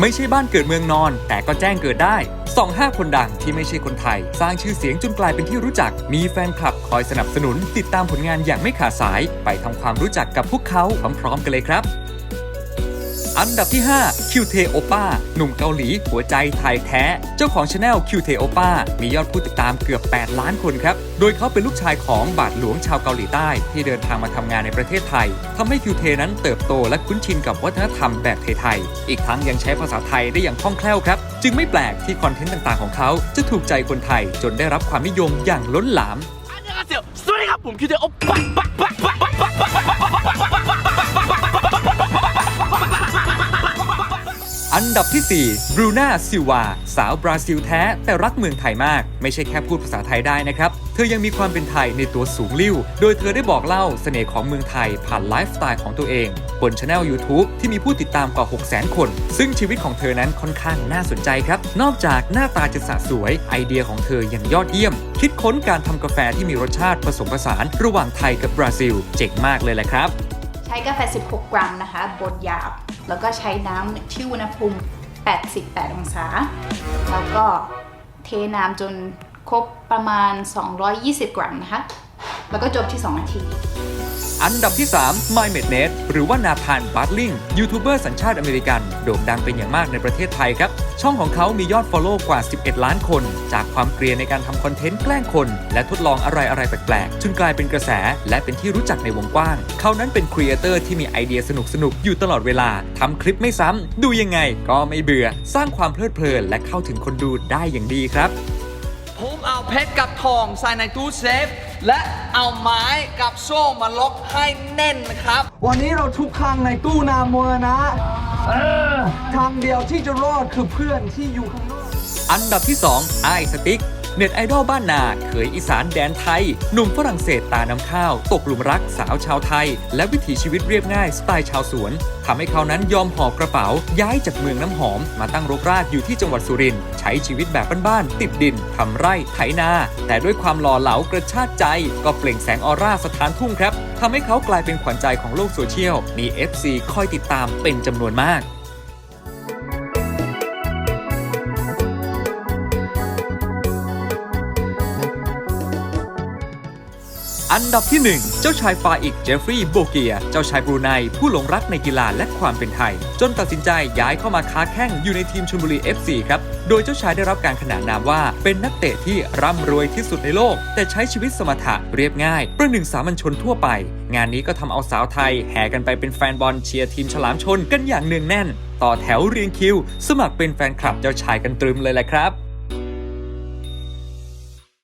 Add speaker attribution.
Speaker 1: ไม่ใช่บ้านเกิดเมืองนอน แต่ก็แจ้งเกิดได้สองห้าคนดังที่ไม่ใช่คนไทย สร้างชื่อเสียงจนกลายเป็นที่รู้จัก มีแฟนคลับคอยสนับสนุน ติดตามผลงานอย่างไม่ขาดสาย ไปทำความรู้จักกับพวกเขาพร้อมๆกันเลยครับ อันดับที่ 5 QT Opa หนุ่มเกาหลีหัวใจไทยแท้ เจ้าของช anel QT Opa มียอดผู้ติดตามเกือบ 8 ล้านคนครับ โดยเขาเป็นลูกชายของบาทหลวงชาวเกาหลีใต้ ที่เดินทางมาทำงานในประเทศไทยทำให้ QT นั้นเติบโตและคุ้นชินกับวัฒนธรรมแบบไทยๆอีกทั้งยังใช้ภาษาไทยได้อย่างคล่องแคล่วครับ จึงไม่แปลกที่คอนเทนต์ต่างๆของเขาจะถูกใจคนไทยจนได้รับความนิยมอย่างล้นหลาม
Speaker 2: สวัสดีครับผมคิวเทโอ
Speaker 1: ปะปะปะปะปะ ดับที่ 4 บรูน่าซิวา สาวบราซิลแท้ แต่รักเมืองไทยมาก ไม่ใช่แค่พูดภาษาไทยได้นะครับ เธอยังมีความเป็นไทยในตัวสูงลิ่ว โดยเธอได้บอกเล่าเสน่ห์ของเมืองไทยผ่านไลฟ์สไตล์ของตัวเอง บนช anel YouTube ที่มีผู้ติดตามกว่า 600,000 คน ซึ่งชีวิตของเธอนั้นค่อนข้างน่าสนใจครับ นอกจากหน้าตาจะสะสวย ไอเดียของเธอยังยอดเยี่ยม คิดค้นการทำกาแฟที่มีรสชาติผสมผสาน ระหว่างไทยกับบราซิล เจ๋งมากเลยแหละครับ
Speaker 3: ใช้กาแฟ 16 กรัมนะคะบดหยาบ แล้วก็ใช้น้ำที่อุณหภูมิ 88 องศา แล้วก็เทน้ำจนครบประมาณ 220 กรัมนะคะ แล้วก็จบที่ 2 นาที
Speaker 1: อันดับที่ 3 My m e d n e t หรือว่านาธานบัตลิงยูทูบเบอร์สัญชาติอเมริกัน โด่งดังเป็นอย่างมากในประเทศไทยครับ ช่องของเขามียอด Follow กว่า 11 ล้านคน จากความเกรียนในการทำคอนเทนต์แกล้งคน และทดลองอะไรอะไรแปลกๆจนกลายเป็นกระแส และเป็นที่รู้จักในวงกว้าง เขานั้นเป็นครีเอเตอร์ที่มีไอเดียสนุกๆอยู่ตลอดเวลาทำคลิปไม่ซ้ำดูยังไงก็ไม่เบื่อ สร้างความเพลิดเพลินและเข้าถึงคนดูได้อย่างดีครับ
Speaker 2: ผมเอาเพชรกับทองใส่ในตู้เซฟ และเอาไม้กับโซ่มาล็อกให้แน่นนะครับ
Speaker 4: วันนี้เราทุกครั้งในตู้นามมรณะทางเดียวที่จะรอดคือเพื่อนที่อยู่ข้างนอก
Speaker 1: อันดับที่2ไอสติ๊ก เน็ตไอดอลบ้านนาเขยอีสานแดนไทย หนุ่มฝรั่งเศสตาน้ำข้าว ตกหลุมรักสาวชาวไทย และวิถีชีวิตเรียบง่ายสไตล์ชาวสวนทำให้เขานั้นยอมหอบกระเป๋า ย้ายจากเมืองน้ำหอม มาตั้งรกรากอยู่ที่จังหวัดสุรินทร์ใช้ชีวิตแบบบ้านๆติดดินทำไร่ไถนา แต่ด้วยความหล่อเหลากระชากใจ ก็เปล่งแสงออร่าสถานทุ่งครับทำให้เขากลายเป็นขวัญใจของโลกโซเชียลมี FC คอยติดตามเป็นจำนวนมาก อันดับที่ 1 เจ้าชายฟาอิกเจฟฟรีย์โบเกีย เจ้าชายบรูไนผู้หลงรักในกีฬาและความเป็นไทย จนตัดสินใจย้ายเข้ามาค้าแข่งอยู่ในทีมชลบุรี FC ครับ โดยเจ้าชายได้รับการขนานนามว่า เป็นนักเตะที่ร่ำรวยที่สุดในโลก แต่ใช้ชีวิตสมถะเรียบง่าย ประหนึ่งสามัญชนทั่วไป งานนี้ก็ทำเอาสาวไทย แห่กันไปเป็นแฟนบอลเชียร์ทีมฉลามชนกันอย่างเนืองแน่น ต่อแถวเรียงคิว สมัครเป็นแฟนคลับเจ้าชายกันตรึมเลยแหละครับ